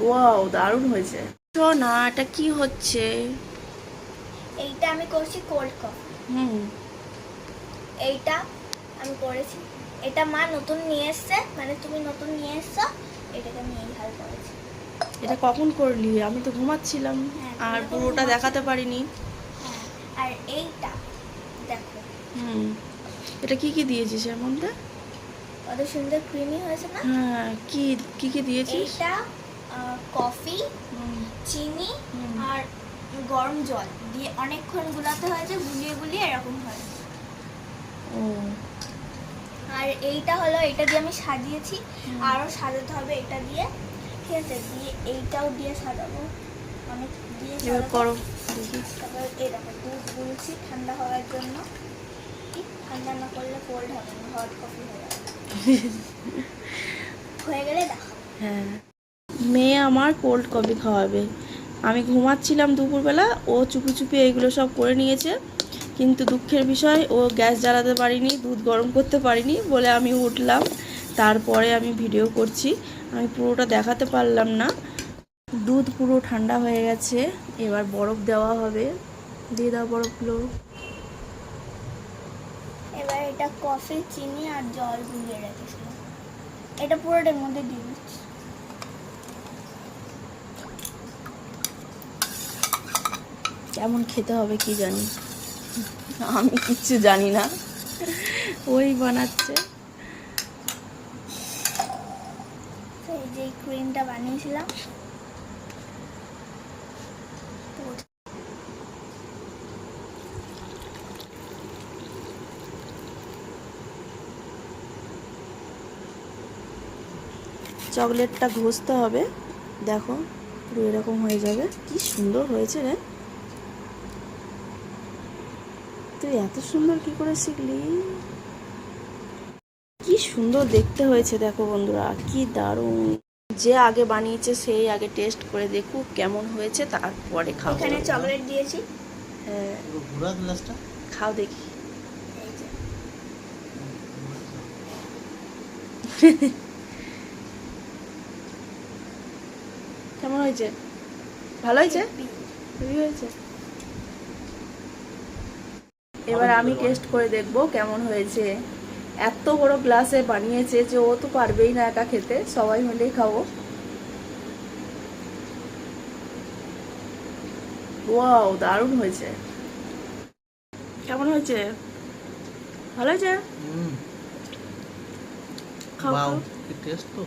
Wow দারুণ হয়েছে। না এটা কি হচ্ছে? এইটা আমি করছি কোল্ড কফি হুম। এইটা আমি করেছি। এটা মা নতুন নিয়ে এসছে মানে তুমি নতুন নিয়ে এসছো এটাকে আমি এই হাল করেছি। এটা কখন করলি? আমি তো ঘুমাচ্ছিলাম। হ্যাঁ, আর পুরোটা দেখাতে পারিনি। হ্যাঁ আর এইটা দেখো। হুম। এটা কি কি দিয়েছিস এর মধ্যে? কত সুন্দর ক্রিমি হয়েছে না? হ্যাঁ কি কি কি দিয়েছিস? এইটা কফি চিনি আর গরম জল দিয়ে অনেকক্ষণ গুলাতে হয় যে গুলিয়ে গুলিয়ে এরকম হয়। ও। আর এইটা হলো এটা দিয়ে আমি সাজিয়েছি। আরও সাজাতে হবে এটা দিয়ে। ঠিক আছে দিয়ে এইটাও দিয়ে সাজাবো। অনেক দিয়ে করো। তারপর দেখো দুধ গুলছি ঠান্ডা হওয়ার জন্য। ঠান্ডা না করলে কোল্ড হবে না হট কফি হয়ে যাবে। হয়ে গেলে দেখো হ্যাঁ। মেয়ে আমার কোল্ড কফি খাওয়াবে। আমি ঘুমাচ্ছিলাম দুপুরবেলা, ও চুপি চুপি এইগুলো সব করে নিয়েছে। কিন্তু দুঃখের বিষয়, ও গ্যাস জ্বালাতে পারিনি, দুধ গরম করতে পারিনি বলে আমি উঠলাম। তারপরে আমি ভিডিও করছি। আমি পুরোটা দেখাতে পারলাম না। দুধ পুরো ঠান্ডা হয়ে গেছে। এবার বরফ দেওয়া হবে। দিয়ে দাও বরফগুলো। এবার এটা কফি চিনি আর জল গুলিয়ে রেখেছিলাম। এটা পুরোটার মধ্যে দিয়ে কেমন খেতে হবে কি জানি। আমি কিচ্ছু জানি না। ওই বানাচ্ছে। যে ক্রিমটা বানিয়েছিলাম। চকলেটটা ঘষতে হবে। দেখো পুরো এরকম হয়ে যাবে। কি সুন্দর হয়েছে রে। তুই এত সুন্দর কি করে শিখলি? কি সুন্দর দেখতে হয়েছে দেখো বন্ধুরা কি দারুণ। যে আগে বানিয়েছে সেই আগে টেস্ট করে দেখুক কেমন হয়েছে তারপরে খাও এখানে চকলেট দিয়েছি। হ্যাঁ। খাও দেখি। কেমন হয়েছে? ভালো হয়েছে? হয়েছে? এবার আমি টেস্ট করে দেখব কেমন হয়েছে। এত বড় গ্লাসে বানিয়েছে যে ও তো পারবেই না একা খেতে সবাই মিলেই খাব। ওয়াও দারুণ হয়েছে। কেমন হয়েছে? ভালো হয়েছে? হুম। খাও টেস্ট তো।